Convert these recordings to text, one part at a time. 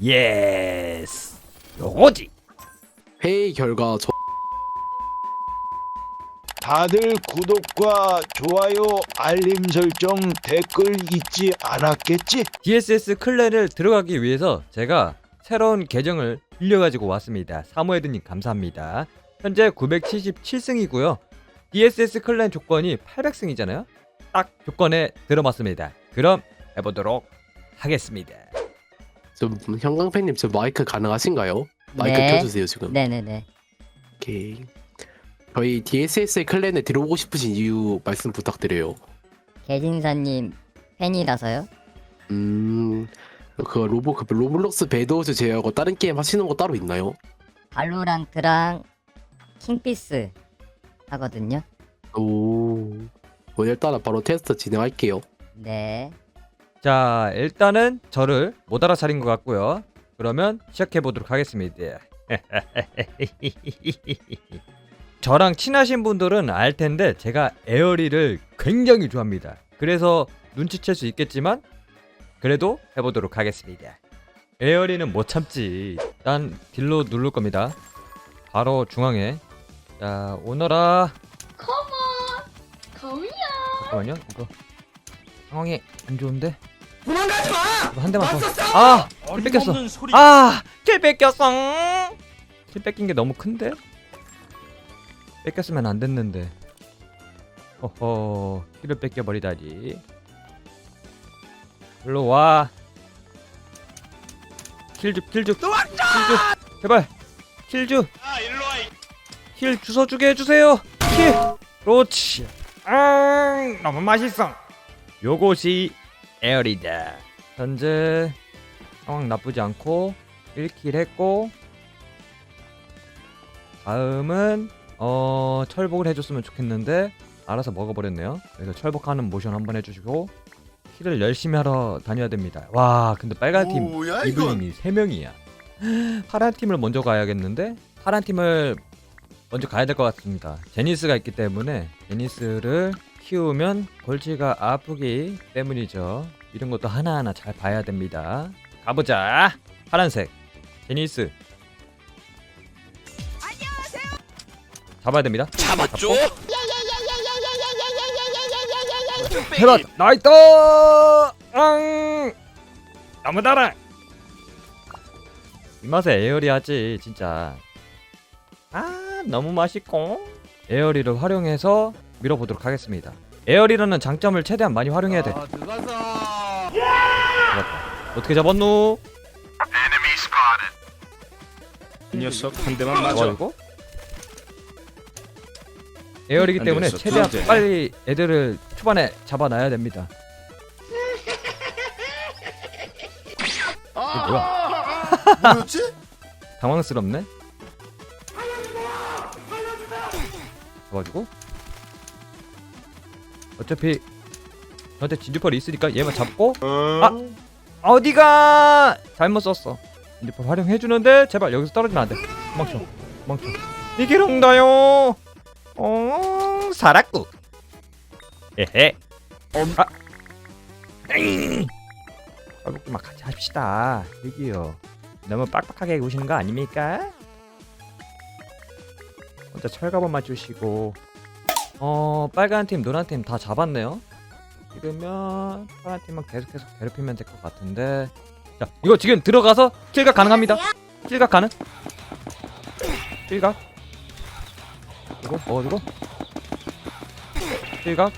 예스. 요거지. 회의 결과 저 다들 구독과 좋아요, 알림 설정, 댓글 잊지 않았겠지? DSS 클랜을 들어가기 위해서 제가 새로운 계정을 빌려가지고 왔습니다. 사모헤드님 감사합니다. 현재 977승이고요. DSS 클랜 조건이 800승이잖아요? 딱 조건에 들어맞습니다. 그럼 해보도록 하겠습니다 좀 형광팬님 저 마이크 가능하신가요? 마이크 네. 켜주세요 지금. 네네네. 오케이. 저희 DSS 클랜에 들어오고 싶으신 이유 말씀 부탁드려요. 개진사님 팬이라서요? 음, 그 로보 그 로블록스 배드워즈 제외하고 다른 게임 하시는 거 따로 있나요? 발로란트랑 킹피스 하거든요. 오, 오늘 따라 바로 테스트 진행할게요. 네. 자 일단은 저를 못 알아차린 것 같고요. 그러면 시작해 보도록 하겠습니다. 저랑 친하신 분들은 알 텐데 제가 에어리를 굉장히 좋아합니다. 그래서 눈치챌 수 있겠지만 그래도 해보도록 하겠습니다. 에어리는 못 참지. 일단 딜로 누를 겁니다. 바로 중앙에. 자 오너라. 거미야. 잠깐만요 이거 상황이 안 좋은데? 도망가지 마한 대만 더아킬 뺏겼어. 아킬 뺏겼어. 킬 뺏긴 게 너무 큰데? 뺏겼으면 안 됐는데. 허허 킬을 뺏겨 버리다니. 일로 와. 킬주 킬주. 킬주. 제발. 킬주. 킬 주워주게 해주세요. 킬. 그렇지. 아 너무 맛있어 요것이 에어리다 현재 상황 나쁘지 않고 1킬 했고 다음은 어 철복을 해줬으면 좋겠는데 알아서 먹어버렸네요. 그래서 철복하는 모션 한번 해주시고 킬을 열심히 하러 다녀야 됩니다. 와 근데 빨간 팀 뭐야? 이블님이 3명이야. 파란 팀을 먼저 가야겠는데? 파란 팀을 먼저 가야 될 것 같습니다. 제니스가 있기 때문에 제니스를 키우면 골치가 아프기 때문이죠 이런 것도 하나하나 잘 봐야 됩니다 가보자 파란색 제니스 잡아야 됩니다 잡았죠? 해봐 나이스 앙 너무 달아 이 맛에 에어리 하지 진짜 아 너무 맛있고 에어리를 활용해서 밀어보도록 하겠습니다 에어리라는 장점을 최대한 많이 활용해야 돼 아. 어떻게 잡았누 이 녀석 한 대만 맞아. 잡아주고 에어리기 안 때문에 되겠어. 최대한 둘째. 빨리 애들을 초반에 잡아놔야 됩니다 이게 뭐야 뭐였지? 당황스럽네. 잡아주고 어차피 저한테 진주펄 있으니까 얘만 잡고 아 어디가 잘못 썼어. 진주펄 활용해 주는데 제발 여기서 떨어지면 안 돼. 멍청 멍청 이게 롱다요. 어 살았구. 에헤. 아. 에이. 얼굴만 같이 합시다. 여기요. 너무 빡빡하게 우시는 거 아닙니까? 혼자 철갑만 주시고 어 빨간 팀 노란 팀 다 잡았네요. 이러면 파란 팀만 계속해서 괴롭히면 될 것 같은데. 자 이거 지금 들어가서 킬각 가능합니다. 킬각 가능? 킬각? 이거 먹어주고? 킬각?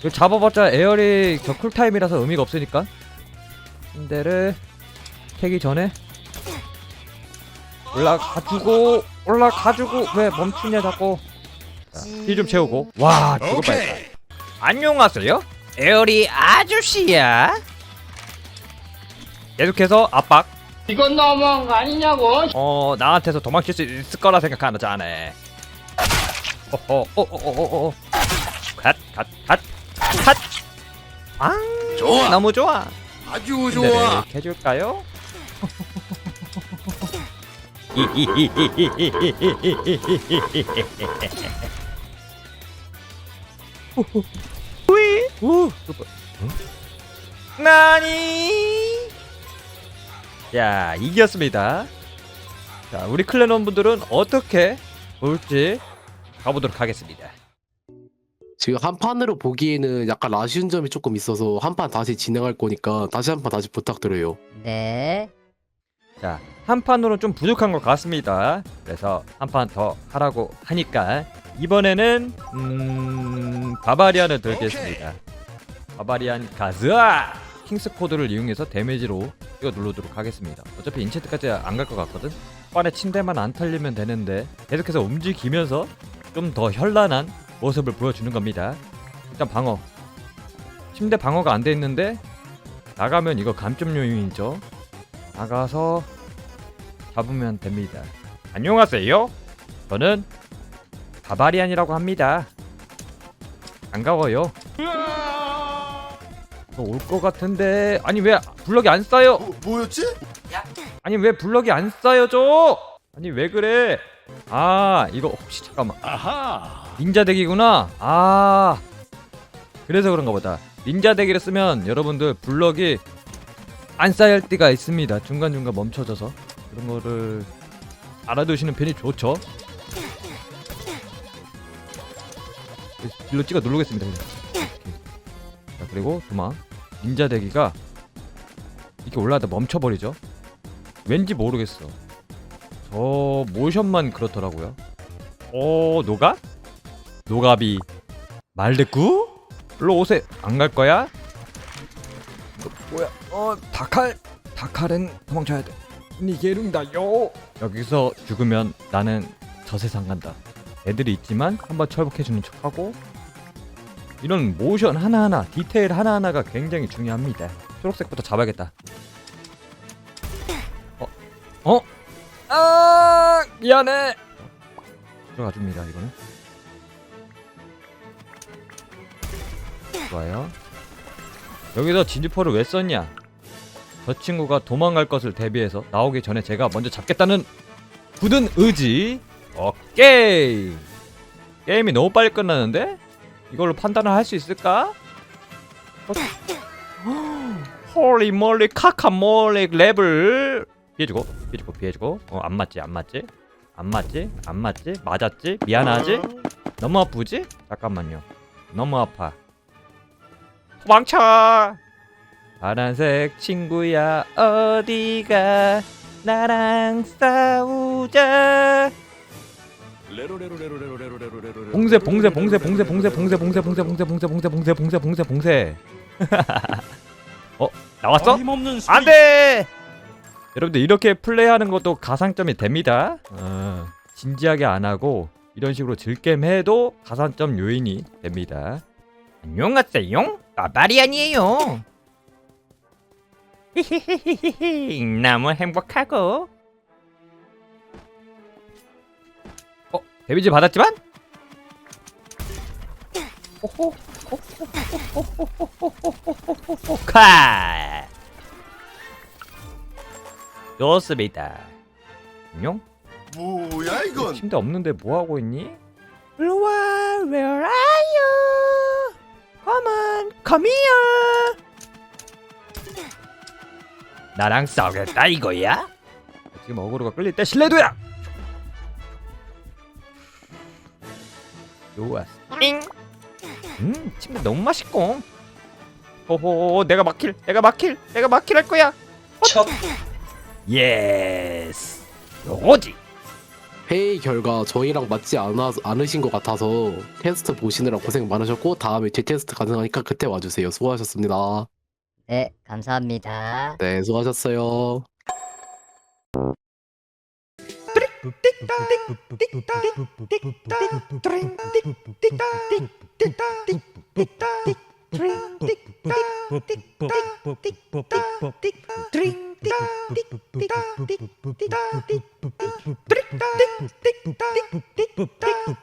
이거 잡아봤자 에어리 저 쿨타임이라서 의미가 없으니까. 침대를 캐기 전에 올라가주고 올라가주고 왜 멈추냐 자꾸 힐좀 채우고. 와 죽을 뻔했다 안녕하세요. 에어리 아저씨야. 계속해서 압박. 이건 너무한 거 아니냐고. 어 나한테서 도망칠 수 있을 거라 생각하는 자네 어허 어어어어어. 갓갓갓갓. 아 좋아. 너무 좋아. 아주 좋아. 해줄까요? 위. 오. 나니. 야 이겼습니다. 자 우리 클레넌 분들은 어떻게 볼지 가보도록 하겠습니다. 지금 한 판으로 보기에는 약간 아쉬운 점이 조금 있어서 한 판 다시 진행할 거니까 다시 한 판 다시 부탁드려요. 네. 자, 한 판으로 좀 부족한 것 같습니다. 그래서 한 판 더 하라고 하니까 이번에는 음, 바바리안을 들겠습니다. 바바리안 가즈아! 킹스 코드를 이용해서 데미지로 이거 눌러도록 하겠습니다. 어차피 인체트까지 안 갈 것 같거든? 빠에 침대만 안 털리면 되는데 계속해서 움직이면서 좀 더 현란한 모습을 보여주는 겁니다. 일단 방어. 침대 방어가 안 돼 있는데 나가면 이거 감점 요인이죠. 나가서 잡으면 됩니다. 안녕하세요. 저는 바바리안이라고 합니다. 반가워요. 올것 같은데 아니 왜 블럭이 안 싸요? 뭐, 뭐였지? 아니 왜 블럭이 안 싸여져? 아니 왜 그래? 아 이거 혹시 잠깐만 아하 닌자 덱이구나 아 그래서 그런가 보다 닌자 덱기를 쓰면 여러분들 블럭이 안 쌓일 때가 있습니다 중간중간 멈춰져서 그런 거를 알아두시는 편이 좋죠 길로 찍어 누르겠습니다 그냥. 자 그리고 도망 닌자 대기가 이렇게 올라가다 멈춰버리죠. 왠지 모르겠어. 저 모션만 그렇더라고요. 어 노가? 노가비. 말대꾸? 일로 오세 안 갈 거야? 어, 뭐야? 어 다칼 다칼은 도망쳐야 돼. 니게룽다요. 여기서 죽으면 나는 저 세상 간다. 애들이 있지만 한번 철복해주는 척하고 이런 모션 하나하나 디테일 하나하나가 굉장히 중요합니다. 초록색부터 잡아야겠다. 어? 어? 아 미안해. 들어가줍니다 이거는. 좋아요. 여기서 진주포를 왜 썼냐? 저 친구가 도망갈 것을 대비해서 나오기 전에 제가 먼저 잡겠다는 굳은 의지. 어, 오케이 게임이 너무 빨리 끝나는데? 이걸로 판단을 할 수 있을까? 홀리 몰리 카카 몰리 랩을 피해주고 피해주고 피해주고. 어 안 맞지 안 맞지? 안 맞지? 안 맞지? 맞았지? 미안하지? 너무 아프지? 잠깐만요. 너무 아파. 망쳐! 파란색 친구야 어디가? 나랑 싸우자. 봉쇄 봉쇄 봉쇄 봉쇄 봉쇄 봉쇄 봉쇄 봉쇄 봉쇄 봉쇄 봉쇄 봉쇄 봉쇄 봉쇄 봉쇄 어 나왔어? 어림없는 소리. 안돼 여러분들 이렇게 플레이하는 것도 가산점이 됩니다 어, 진지하게 안하고 이런 식으로 즐겜해도 가산점 요인이 됩니다 안녕하세요 나바리안이에요 히히히히히 너무 행복하고 데미지 받았지만? 카 좋습니다. 안녕 뭐야 이건? 침대 없는데 뭐 하고 있니? 루아 where are you? Come on come here. 나랑 싸우겠다 이거야? 지금 어그로가 끌릴 때 실례도야! 좋았어 음 침대 너무 맛있고 호호 내가 막힐 내가 막힐 내가 막힐 할 거야 첫 예스 요거지 회의 결과 저희랑 맞지 않아, 않으신 것 같아서 테스트 보시느라 고생 많으셨고 다음에 재테스트 가능하니까 그때 와주세요. 수고하셨습니다. 네, 감사합니다. 네, 수고하셨어요. tích ta tích tích ta tích tích ta tring tích tích ta tích tích ta tích tích ta tích tring tích ta tích tích tích ta tích tring tích tích tích ta tích tích ta tích tích tích ta tích tích ta tích tích